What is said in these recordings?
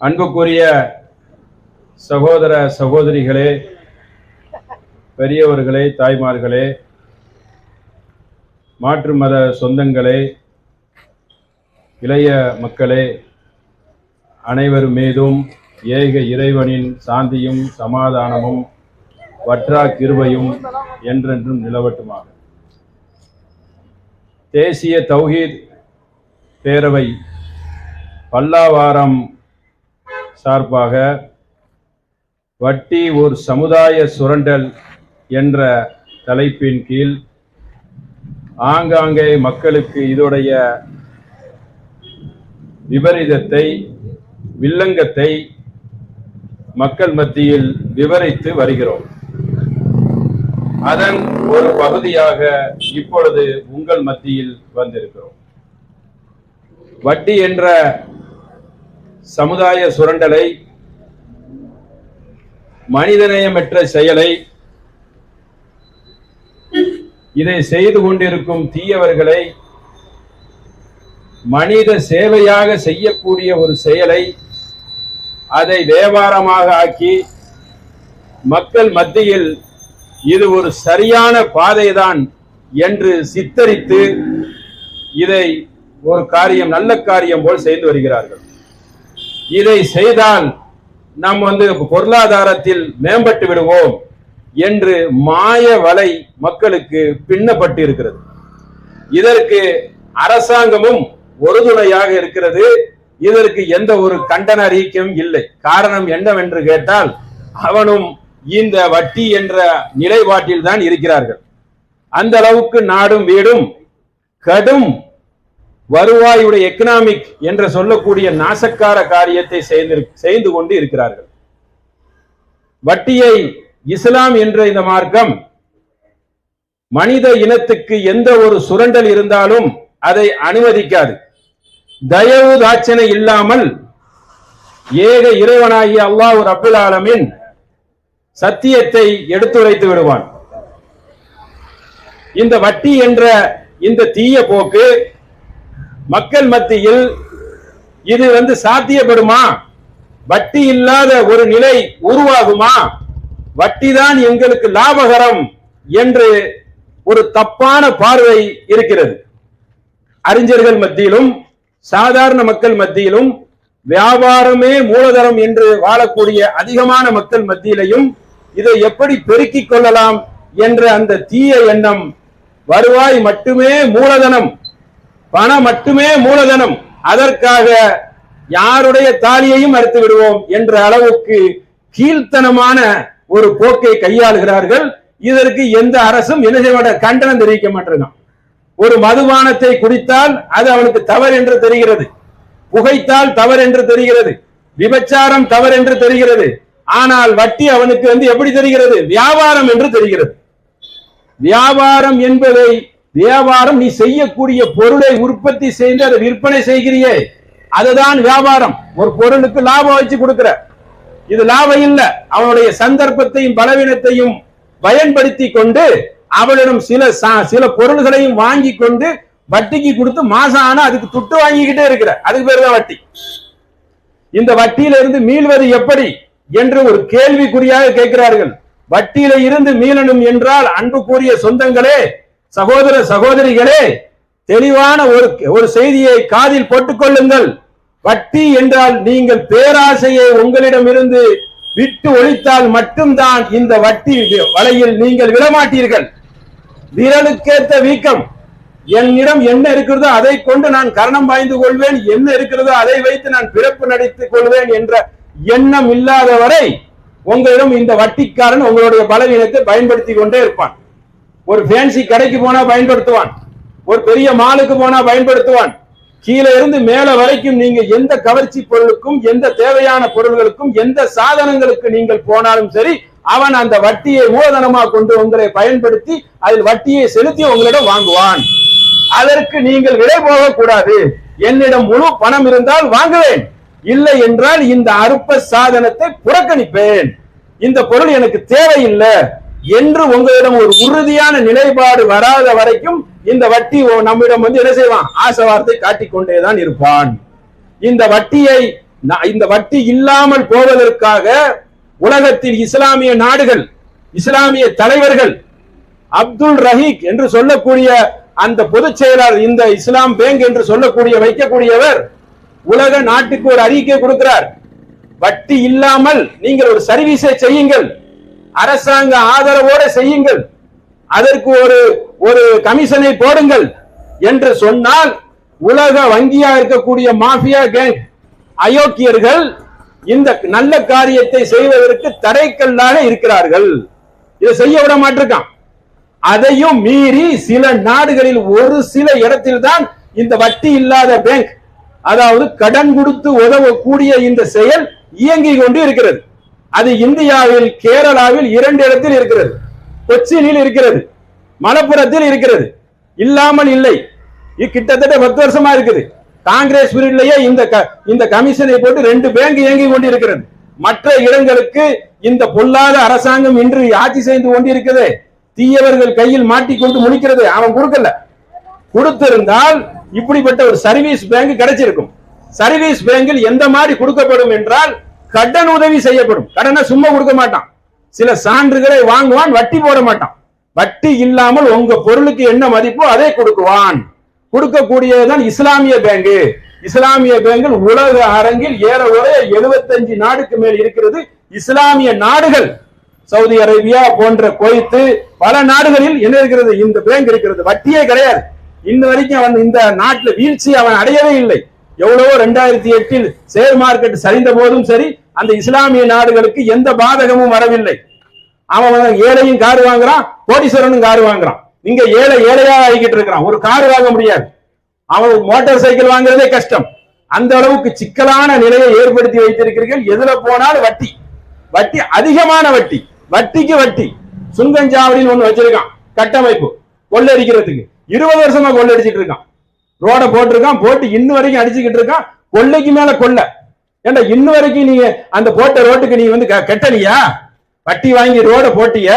அன்புக்குரிய சகோதர சகோதரிகளே பெரியவர்களே தாய்மார்களே மாற்று மத சொந்தங்களே இளைய மக்களே அனைவர் மீதும் ஏக இறைவனின் சாந்தியும் சமாதானமும் வற்றா கிருபையும் என்றென்றும் நிலவட்டுமாக. தேசிய தௌஹீத் பேரவை பல்லாவாரம் சார்பாக வட்டி ஒரு சமுதாய சுரண்டல் என்ற தலைப்பின் கீழ் ஆங்காங்கே மக்களுக்கு இதோடைய விபரீதத்தை வில்லங்கத்தை மக்கள் மத்தியில் விவரித்து வருகிறோம். அதன் ஒரு பகுதியாக இப்பொழுது உங்கள் மத்தியில் வந்திருக்கிறோம். வட்டி என்ற சமுதாய சுரண்டலை மனிதநேயமற்ற செயலை இதை செய்து கொண்டிருக்கும் தீயவர்களை மனித சேவையாக செய்யக்கூடிய ஒரு செயலை அதை வியாபாரமாக ஆக்கி மக்கள் மத்தியில் இது ஒரு சரியான பாதைதான் என்று சித்தரித்து இதை ஒரு காரியம் நல்ல காரியம் போல் செய்து வருகிறார்கள். இதை செய்தால் நாம் வந்து பொருளாதாரத்தில் மேம்பட்டு விடுவோம் என்று மாய வலை மக்களுக்கு பின்னப்பட்டு இருக்கிறது இதற்கு அரசாங்கமும் ஒருதுணையாக இருக்கிறது. இதற்கு எந்த ஒரு கண்டன அறிக்கையும் இல்லை. காரணம் என்னவென்று கேட்டால் அவனும் இந்த வட்டி என்ற நிலைப்பாட்டில் தான் இருக்கிறார்கள். அந்த அளவுக்கு நாடும் வீடும் கடும் வருவாயுடைய எக்கனாமிக் என்று சொல்லக்கூடிய நாசக்கார காரியத்தை செய்து செய்து கொண்டு இருக்கிறார்கள். வட்டியை இஸ்லாம் என்ற இந்த மார்க்கம் மனித இனத்துக்கு எந்த ஒரு சுரண்டல் இருந்தாலும் அதை அனுமதிக்காது. தயவு தாட்சணை இல்லாமல் ஏக இறைவனாகிய அல்லாஹ் ரபுல் ஆலமின் சத்தியத்தை எடுத்துரைத்து விடுவான். இந்த வட்டி என்ற இந்த தீய போக்கு மக்கள் மத்தியில் இது வந்து சாத்தியப்படுமா? வட்டி இல்லாத ஒரு நிலை உருவாகுமா? வட்டி தான் எங்களுக்கு லாபகரம் என்று ஒரு தப்பான பார்வை இருக்கிறது. அறிஞர்கள் மத்தியிலும் சாதாரண மக்கள் மத்தியிலும் வியாபாரமே மூலதனம் என்று வாழக்கூடிய அதிகமான மக்கள் மத்தியிலையும் இதை எப்படி பெருக்கிக் கொள்ளலாம் என்ற அந்த தீய எண்ணம் வருவாய் மட்டுமே மூலதனம் பணம் மட்டுமே மூலதனம். அதற்காக யாருடைய தாலியையும் அறுத்து விடுவோம் என்ற அளவுக்கு கீழ்த்தனமான ஒரு போக்கை கையாளுகிறார்கள். இதற்கு எந்த அரசும் என்ன செய்ய கண்டனம் தெரிவிக்க மாட்டிருக்கான் ஒரு மதுபானத்தை குடித்தால் அது அவனுக்கு தவறு என்று தெரிகிறது. புகைத்தால் தவறு என்று தெரிகிறது. விபச்சாரம் தவறு என்று தெரிகிறது. ஆனால் வட்டி அவனுக்கு வந்து எப்படி தெரிகிறது? வியாபாரம் என்று தெரிகிறது. வியாபாரம் என்பதை வியாபாரம் நீ செய்யக்கூடிய பொருளை உற்பத்தி செய்து அதை விற்பனை செய்கிறியே. அதுதான் வியாபாரம். ஒரு பொருளுக்கு லாபம் வச்சு கொடுக்கிற. இது லாபம் இல்ல. அவனுடைய சந்தர்ப்பத்தையும் பலவீனத்தையும் பயன்படுத்தி கொண்டு அவளிடம் சில சில பொருள்களையும் வாங்கி கொண்டு வட்டிக்கு கொடுத்து மாசம் ஆனா அதுக்கு துட்டு வாங்கிக்கிட்டே இருக்கிற. அதுக்கு பேர் தான் வட்டி. இந்த வட்டியில இருந்து மீள்வது எப்படி என்று ஒரு கேள்விக்குறியாக கேட்கிறார்கள். வட்டியில இருந்து மீளணும் என்றால் அன்புக்குரிய சொந்தங்களே சகோதர சகோதரிகளே தெளிவான ஒரு ஒரு செய்தியை காதில் போட்டுக்கொள்ளுங்கள் வட்டி என்றால் நீங்கள் பேராசையை உங்களிடம் இருந்து விட்டு ஒழித்தால் மட்டும்தான் இந்த வட்டி வலையில் நீங்கள் விடமாட்டீர்கள். விரலுக்கேத்த வீக்கம். என்னிடம் என்ன இருக்கிறதோ அதை கொண்டு நான் கரணம் பாய்ந்து கொள்வேன். என்ன இருக்கிறதோ அதை வைத்து நான் பிறப்பு நடித்துக் கொள்வேன் என்ற எண்ணம் இல்லாத வரை உங்களிடம் இந்த வட்டிக்காரன் உங்களுடைய பலவீனத்தை பயன்படுத்தி கொண்டே இருப்பான். ஒரு ஃபேன்சி கடைக்கு போனா பயன்படுத்துவான். ஒரு பெரிய மாலுக்கு போனா பயன்படுத்துவான். கீழே இருந்து மேல வரைக்கும் நீங்க எந்த கவர்ச்சி பொருளுக்கும் எந்த தேவையான பொருள்களுக்கும் எந்த சாதனங்களுக்கு நீங்கள் போனாலும் சரி அவன் அந்த வட்டியை மூலதனமா கொண்டு உங்களை பயன்படுத்தி அதில் வட்டியை செலுத்தி உங்களிடம் வாங்குவான். அதற்கு நீங்கள் விலை போகக்கூடாது. என்னிடம் முழு பணம் இருந்தால் வாங்குவேன். இல்லை என்றால் இந்த அற்ப சாதனத்தை புறக்கணிப்பேன். இந்த பொருள் எனக்கு தேவையில்லை. என்று உங்களிடம் ஒரு உறுதியான நிலைப்பாடு வராத வரைக்கும் இந்த வட்டி நம்மிடம் வந்து என்ன செய்வான்? ஆசை வார்த்தை காட்டிக்கொண்டேதான் இருப்பான். இந்த வட்டியை இந்த வட்டி இல்லாமல் போவதற்காக உலகத்தில் இஸ்லாமிய நாடுகள் இஸ்லாமிய தலைவர்கள் அப்துல் ரஹீக் என்று சொல்லக்கூடிய அந்த பொதுச் செயலாளர் இந்த இஸ்லாம் பேங்க் என்று சொல்லக்கூடிய வைக்கக்கூடியவர் உலக நாட்டுக்கு ஒரு அறிக்கை கொடுக்கிறார். வட்டி இல்லாமல் நீங்கள் ஒரு சர்வீஸை செய்யுங்கள். அரசாங்க ஆதரவோட செய்யுங்கள். அதற்கு ஒரு ஒரு கமிஷனை போடுங்கள் என்று சொன்னால் உலக வங்கியா இருக்கக்கூடிய மாஃபியா கேங் அயோக்கியர்கள் இந்த நல்ல காரியத்தை செய்வதற்கு தடைக்கல்லாக இருக்கிறார்கள். இதை செய்ய விட மாட்டிருக்கான். அதையும் மீறி சில நாடுகளில் ஒரு சில இடத்தில் தான் இந்த வட்டி இல்லாத பேங்க் அதாவது கடன் கொடுத்து உதவக்கூடிய இந்த செயல் இயங்கிக் கொண்டு இருக்கிறது. அது இந்தியாவில் கேரளாவில் இரண்டு இடத்தில் இருக்கிறது. கொச்சியில் இருக்கிறது. மலப்புறத்தில் இருக்கிறது. இல்லாமல் இல்லை. இது கிட்டத்தட்ட பத்து வருஷமா இருக்குது. காங்கிரஸ் பீரியட்லயே இந்த க- இந்த கமிஷனை போட்டு ரெண்டு பேங்க் இயங்கி கொண்டிருக்கிறது. மற்ற இடங்களுக்கு இந்த பொல்லாத அரசாங்கம் இன்று ஆட்சி செய்து கொண்டிருக்கிறது தீயவர்கள் கையில் மாட்டிக்கொண்டு முடிக்கிறது அவன் கொடுக்கல. கொடுத்திருந்தால் இப்படிப்பட்ட ஒரு சர்வீஸ் பேங்க் கிடைச்சிருக்கும். சர்வீஸ் பேங்கில் எந்த மாதிரி கொடுக்கப்படும் என்றால் கடன் உதவி செய்யப்படும். கடனை சும்மா கொடுக்க மாட்டான். சில சான்றுகளை வாங்குவான் வட்டி போட மாட்டான். வட்டி இல்லாமல் உங்க பொருளுக்கு என்ன மதிப்போ அதை கொடுக்குவான். கொடுக்கக்கூடியதுதான் இஸ்லாமிய பேங்க். இஸ்லாமிய பேங்கில் உலக அரங்கில் ஏறக்குறைய 75 நாடுக்கு மேல் இருக்கிறது இஸ்லாமிய நாடுகள். சவுதி அரேபியா போன்ற குவைத்து பல நாடுகளில் என்ன இருக்கிறது? இந்த பேங்க் இருக்கிறது. வட்டியே கிடையாது. இன்ன வரைக்கும் அவன் இந்த நாட்டில் வீழ்ச்சி அவன் அடையவே இல்லை. எவ்வளவோ ரெண்டாயிரத்தி எட்டில் ஷேர் மார்க்கெட் சரிந்த போதும் சரி அந்த இஸ்லாமிய நாடுகளுக்கு எந்த பாதகமும் வரவில்லை. அவன் ஏழையும் கார் வாங்குறான் கோடீஸ்வரனும் கார் வாங்குறான். இங்க ஏழை ஏழையா ஆகிக்கிட்டு இருக்கிறான். ஒரு கார் வாங்க முடியாது. அவன் மோட்டார் சைக்கிள் வாங்குறதே கஷ்டம். அந்த அளவுக்கு சிக்கலான நிலையை ஏற்படுத்தி வைத்திருக்கிறீர்கள். எதுல போனாலும் வட்டி. வட்டி அதிகமான வட்டி. வட்டிக்கு வட்டி. சுங்கஞ்சாவடின்னு ஒண்ணு வச்சிருக்கான். கட்டமைப்பு. கொள்ளடிக்கிறதுக்கு. இருபது வருஷமா கொள்ளடிச்சிட்டு இருக்கான். ரோட போட்டிருக்கான் போட்டு இன்ன வரைக்கும் அடிச்சுக்கிட்டு இருக்கான். கொள்ளைக்கு மேல கொள்ளை ஏண்டா இன்ன வரைக்கும் நீங்க அந்த போட்ட ரோட்டுக்கு நீ வந்து க- கட்டலையா வட்டி வாங்கி ரோட போட்டிய?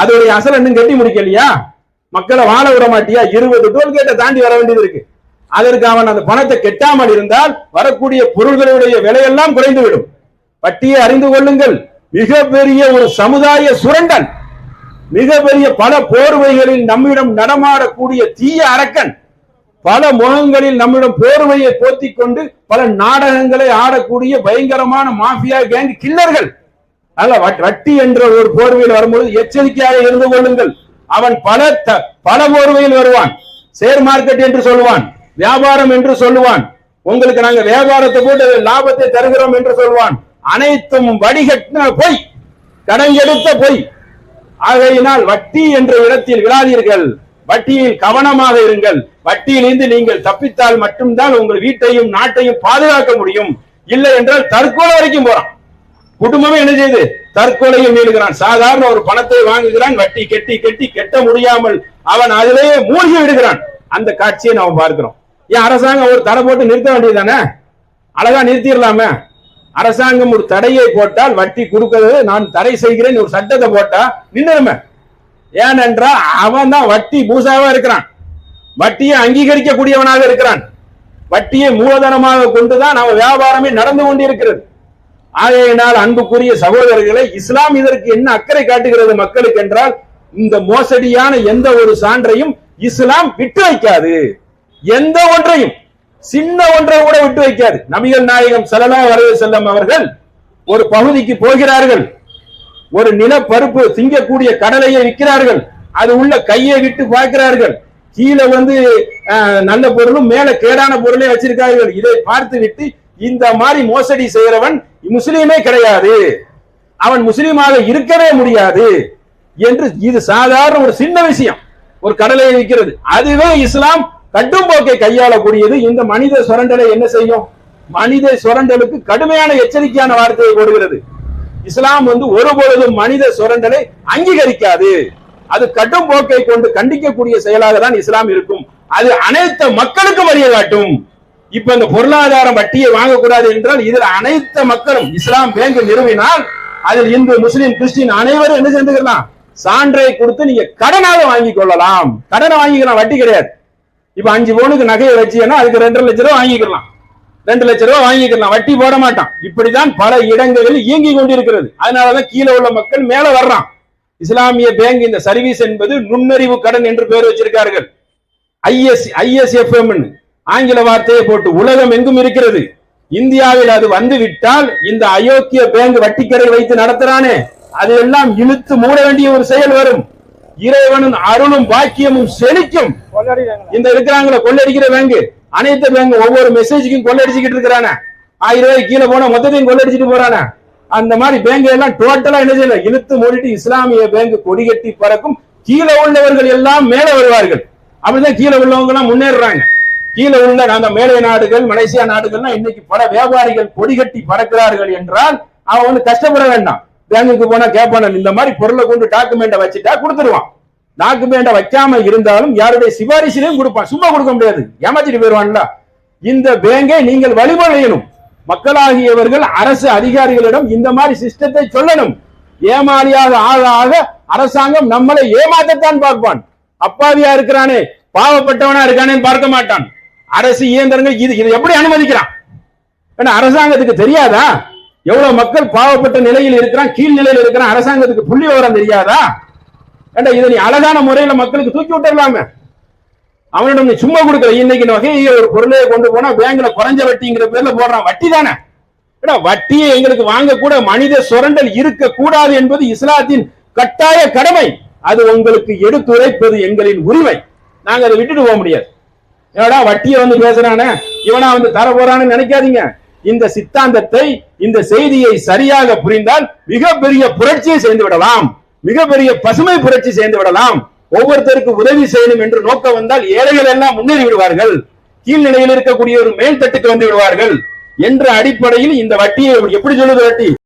அதோடைய அசல் இன்னும் கட்டி முடிக்கலையா? மக்களை வாழ விட மாட்டியா? இருபது டோல்கேட்டை தாண்டி வர வேண்டியது இருக்கு. அதற்கு அவன் அந்த பணத்தை கெட்டாமல் இருந்தால் வரக்கூடிய பொருள்களுடைய விலையெல்லாம் குறைந்து விடும் வட்டியை அறிந்து கொள்ளுங்கள். மிகப்பெரிய ஒரு சமுதாய சுரண்டன் மிகப்பெரிய பல போர்வைகளில் நம்மிடம் நடமாடக்கூடிய தீய அரக்கன் பல முகங்களில் நம்மிடம் போர்வையை போத்திக் கொண்டு பல நாடகங்களை ஆடக்கூடிய பயங்கரமான மாஃபியா கேங் கில்லர்கள் அல்ல வட்- வட்டி என்ற ஒரு போர்வையில் வரும்போது எச்சரிக்கையாக இருந்து கொள்ளுங்கள். அவன் பல த- பல போர்வையில் வருவான். ஷேர் மார்க்கெட் என்று சொல்லுவான். வியாபாரம் என்று சொல்லுவான். உங்களுக்கு நாங்க வியாபாரத்தை போட்டு லாபத்தை தருகிறோம் என்று சொல்லுவான். அனைத்தும் வடிகட்டின பொய் கடன் எடுத்த பொய். ஆகையினால் வட்டி என்ற இடத்தில் விழாதீர்கள். வட்டியில் கவனமாக இருங்கள். வட்டியிலிருந்து நீங்கள் தப்பித்தால் மட்டும்தான் உங்கள் வீட்டையும் நாட்டையும் பாதுகாக்க முடியும். இல்லை என்றால் தற்கொலை வரைக்கும் போறான் குடும்பமே என்ன செய்யுது தற்கொலையில் மீளுகிறான். சாதாரண ஒரு பணத்தை வாங்குகிறான். வட்டி கெட்டி கெட்டி கெட்ட முடியாமல் அவன் அதிலேயே மூழ்கி விடுகிறான். அந்த காட்சியை நாம் பார்க்கிறோம். ஏன் அரசாங்கம் ஒரு தடை போட்டு நிறுத்த வேண்டியதுதானே? அழகா நிறுத்திடலாமே. அரசாங்கம் ஒரு தடையை போட்டால் வட்டி கொடுக்கிறது நான் தடை செய்கிறேன். ஒரு சட்டத்தை போட்டா நின்றுமே ஏனென்றால் அவன் தான் வட்டி பூசாவா இருக்கிறான். வட்டியை அங்கீகரிக்கக்கூடியவனாக இருக்கிறான். வட்டியை மூலதனமாக கொண்டுதான் அவன் வியாபாரமே நடந்து கொண்டிருக்கிறது. ஆகையினால் அன்புக்குரிய சகோதரர்களை இஸ்லாம் இதற்கு என்ன அக்கறை காட்டுகிறது மக்களுக்கு என்றால் இந்த மோசடியான எந்த ஒரு சான்றையும் இஸ்லாம் விட்டு வைக்காது. எந்த ஒன்றையும் சின்ன ஒன்றை கூட விட்டு வைக்காது. நபிகள் நாயகம் சல்லல்லாஹு வரவே செல்லம் அவர்கள் ஒரு பகுதிக்கு போகிறார்கள். ஒரு நிலப்பருப்பு திங்கக்கூடிய கடலையை விற்கிறார்கள். அது உள்ள கையை விட்டு பார்க்கிறார்கள் கீழே வந்து நல்ல பொருளும் மேல கேடான பொருளே வச்சிருக்கார்கள். இதை பார்த்து விட்டு இந்த மாதிரி மோசடி செய்கிறவன் முஸ்லீமே கிடையாது. அவன் முஸ்லீமாக இருக்கவே முடியாது என்று இது சாதாரண ஒரு சின்ன விஷயம். ஒரு கடலை விற்கிறது. அதுவே இஸ்லாம் கட்டும் போக்கை கையாளக்கூடியது. இந்த மனித சுரண்டலை என்ன செய்யும்? மனித சுரண்டலுக்கு கடுமையான எச்சரிக்கையான வார்த்தையை கொடுக்கிறது இஸ்லாம் வந்து ஒருபொழுதும் மனித சுரண்டலை அங்கீகரிக்காது. அது கடும் போக்கை கொண்டு கண்டிக்கக்கூடிய செயலாக தான் இஸ்லாம் இருக்கும். அது அனைத்து மக்களுக்கும் வழியை காட்டும். இப்ப இந்த பொருளாதாரம் வட்டியை வாங்கக்கூடாது என்றால் இதில் அனைத்து மக்களும் இஸ்லாம் பேங்க் நிறுவினால் அதில் இந்து முஸ்லிம் கிறிஸ்டின் அனைவரும் என்ன சேர்ந்துக்கலாம்? சான்றை கொடுத்து நீங்க கடனாக வாங்கிக் கொள்ளலாம். கடனை வாங்கிக்கலாம் வட்டி கிடையாது. இப்ப அஞ்சு பவுனுக்கு நகையை வச்சீங்கன்னா அதுக்கு ரெண்டரை லட்சம் ரூபாய் வாங்கிக்கலாம். ரெண்டு லட்சம் ரூபாய் வாங்கிக்கலாம் வட்டி போட மாட்டான். இப்படிதான் பல இடங்களில் இயங்கி கொண்டிருக்கிறது. அதனாலதான் கீழே உள்ள மக்கள் மேல வர்றான். இஸ்லாமிய பேங்க் இந்த சர்வீஸ் என்பது நுண்ணறிவு கடன் என்று பெயர் வச்சிருக்கார்கள். ஐஎஸ் ஐஎஸ்எஃப்எம் ஆங்கில வார்த்தையை போட்டு உலகம் எங்கும் இருக்கிறது. இந்தியாவில் அது வந்து விட்டால் இந்த அயோக்கிய பேங்க் வட்டிக்கரை வைத்து நடத்துறானே. அது எல்லாம் இழுத்து மூட வேண்டிய ஒரு செயல் வரும். இறைவனும் அருளும் பாக்கியமும் செழிக்கும். இந்த இருக்கிறாங்களே கொள்ளடிக்கிற பேங்கு. அனைத்து பேங்க் ஒவ்வொரு மெசேஜுக்கும் கொள்ளடிச்சுக்கிட்டு இருக்கிறானே. ஆயிரம் ரூபாய் கீழே போனா மொத்தத்தையும் கொள்ளடிச்சுட்டு போறானே. அந்த மாதிரி பேங்க் எல்லாம் டோட்டலா என்ன செய்யல? இழுத்து மூடிட்டு இஸ்லாமிய பேங்க் கொடிகட்டி பறக்கும். கீழே உள்ளவர்கள் எல்லாம் மேலே வருவார்கள். அப்படிதான் கீழே உள்ளவங்க எல்லாம் முன்னேறுறாங்க. கீழே உள்ள அந்த மேலை நாடுகள் மலேசியா நாடுகள்லாம் இன்னைக்கு பல வியாபாரிகள் கொடிகட்டி பறக்கிறார்கள் என்றால் அவன் வந்து கஷ்டப்பட வேண்டாம். பேங்குக்கு போனா கேட்பான இந்த மாதிரி பொருளை கொண்டு டாக்குமெண்ட்டை வச்சுட்டா கொடுத்துருவான். டாக்குமெண்ட்டை வைக்காம இருந்தாலும் யாருடைய சிபாரிசிலையும் கொடுப்பான். சும்மா கொடுக்க முடியாது. ஏமாத்திட்டு போயிருவான்ல இந்த பேங்கை நீங்கள் வழிமுறையணும் மக்களாகியவர்கள் அரசு அதிகாரிகளிடம் இந்த மாதிரி சிஸ்டத்தை சொல்லணும். ஏமாளியாக ஆக ஆக அரசாங்கம் நம்மளை ஏமாத்தத்தான் பார்ப்பான். அப்பாவியா இருக்கிறானே பாவப்பட்டவனா இருக்கானேன்னு பார்க்க மாட்டான். அரசு இயந்திரங்கள் இது இதை எப்படி அனுமதிக்கிறான்? ஏன்னா அரசாங்கத்துக்கு தெரியாதா? எவ்வளவு மக்கள் பாவப்பட்ட நிலையில் இருக்கிறான் கீழ்நிலையில் இருக்கிறான் அரசாங்கத்துக்கு புள்ளி விவரம் தெரியாதா? ஏண்டா இதை நீ அழகான முறையில மக்களுக்கு தூக்கி விட்டுடலாமே அவனிடம் நீ சும்மா கொடுக்கல. இன்னைக்கு வகையை ஒரு பொருளை கொண்டு போனா பேங்க்ல குறைஞ்ச வட்டிங்கிற பேர்ல போடுறான். வட்டி தானே? ஏடா வட்டியை எங்களுக்கு வாங்க கூட மனித சுரண்டல் இருக்க கூடாது என்பது இஸ்லாத்தின் கட்டாய கடமை. அது உங்களுக்கு எடுத்துரைப்பது எங்களின் உரிமை. நாங்க அதை விட்டுட்டு போக முடியாது. ஏடா வட்டியை வந்து பேசுறானே? இவனா வந்து தர போறான்னு நினைக்காதீங்க. இந்த சித்தாந்தத்தை இந்த செய்தியை சரியாக புரிந்தால் மிகப்பெரிய புரட்சியை செய்து விடலாம். மிகப்பெரிய பசுமை புரட்சி சேர்ந்து விடலாம். ஒவ்வொருத்தருக்கு உதவி செய்யணும் என்று நோக்கம் வந்தால் ஏழைகள் எல்லாம் முன்னேறி விடுவார்கள். கீழ்நிலையில் இருக்கக்கூடிய ஒரு மேல்தட்டுக்கு வந்து விடுவார்கள். என்ற அடிப்படையில் இந்த வட்டியை எப்படி சொல்லுது வட்டி?